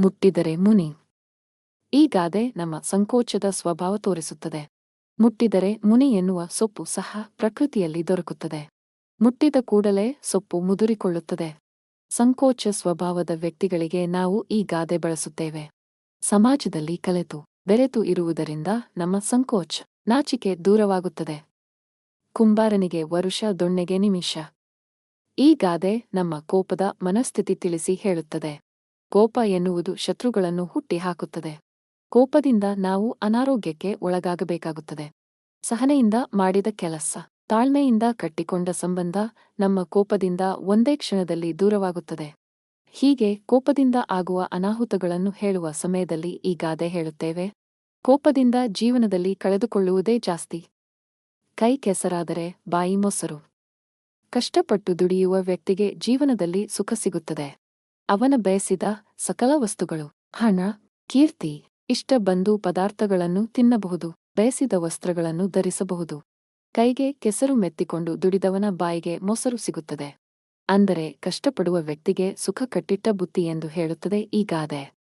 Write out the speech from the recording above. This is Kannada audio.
ಮುಟ್ಟಿದರೆ ಮುನಿ. ಈ ಗಾದೆ ನಮ್ಮ ಸಂಕೋಚದ ಸ್ವಭಾವ ತೋರಿಸುತ್ತದೆ. ಮುಟ್ಟಿದರೆ ಮುನಿ ಎನ್ನುವ ಸೊಪ್ಪು ಸಹ ಪ್ರಕೃತಿಯಲ್ಲಿ ದೊರಕುತ್ತದೆ. ಮುಟ್ಟಿದ ಕೂಡಲೇ ಸೊಪ್ಪು ಮುದುರಿಕೊಳ್ಳುತ್ತದೆ. ಸಂಕೋಚ ಸ್ವಭಾವದ ವ್ಯಕ್ತಿಗಳಿಗೆ ನಾವು ಈ ಗಾದೆ ಬಳಸುತ್ತೇವೆ. ಸಮಾಜದಲ್ಲಿ ಕಲೆತು, ಬೆರೆತು ಇರುವುದರಿಂದ ನಮ್ಮ ಸಂಕೋಚ ನಾಚಿಕೆ ದೂರವಾಗುತ್ತದೆ. ಕುಂಬಾರನಿಗೆ ವರುಷ ದೊಣ್ಣೆಗೆ ನಿಮಿಷ. ಈ ಗಾದೆ ನಮ್ಮ ಕೋಪದ ಮನಸ್ಥಿತಿ ತಿಳಿಸಿ ಹೇಳುತ್ತದೆ. ಕೋಪ ಎನ್ನುವುದು ಶತ್ರುಗಳನ್ನು ಹುಟ್ಟಿ ಹಾಕುತ್ತದೆ. ಕೋಪದಿಂದ ನಾವು ಅನಾರೋಗ್ಯಕ್ಕೆ ಒಳಗಾಗಬೇಕಾಗುತ್ತದೆ. ಸಹನೆಯಿಂದ ಮಾಡಿದ ಕೆಲಸ, ತಾಳ್ಮೆಯಿಂದ ಕಟ್ಟಿಕೊಂಡ ಸಂಬಂಧ ನಮ್ಮ ಕೋಪದಿಂದ ಒಂದೇ ಕ್ಷಣದಲ್ಲಿ ದೂರವಾಗುತ್ತದೆ. ಹೀಗೆ ಕೋಪದಿಂದ ಆಗುವ ಅನಾಹುತಗಳನ್ನು ಹೇಳುವ ಸಮಯದಲ್ಲಿ ಈ ಗಾದೆ ಹೇಳುತ್ತೇವೆ. ಕೋಪದಿಂದ ಜೀವನದಲ್ಲಿ ಕಳೆದುಕೊಳ್ಳುವುದೇ ಜಾಸ್ತಿ. ಕೈ ಕೆಸರಾದರೆ ಬಾಯಿ ಮೊಸರು. ಕಷ್ಟಪಟ್ಟು ದುಡಿಯುವ ವ್ಯಕ್ತಿಗೆ ಜೀವನದಲ್ಲಿ ಸುಖ ಸಿಗುತ್ತದೆ. ಅವನ ಬಯಸಿದ ಸಕಲ ವಸ್ತುಗಳು, ಹಣ, ಕೀರ್ತಿ, ಇಷ್ಟ ಬಂದು ಪದಾರ್ಥಗಳನ್ನು ತಿನ್ನಬಹುದು ಬಯಸಿದ ವಸ್ತ್ರಗಳನ್ನು ಧರಿಸಬಹುದು. ಕೈಗೆ ಕೆಸರು ಮೆತ್ತಿಕೊಂಡು ದುಡಿದವನ ಬಾಯಿಗೆ ಮೊಸರು ಸಿಗುತ್ತದೆ. ಅಂದರೆ ಕಷ್ಟಪಡುವ ವ್ಯಕ್ತಿಗೆ ಸುಖ ಕಟ್ಟಿಟ್ಟ ಬುತ್ತಿ ಎಂದು ಹೇಳುತ್ತದೆ ಈ ಗಾದೆ.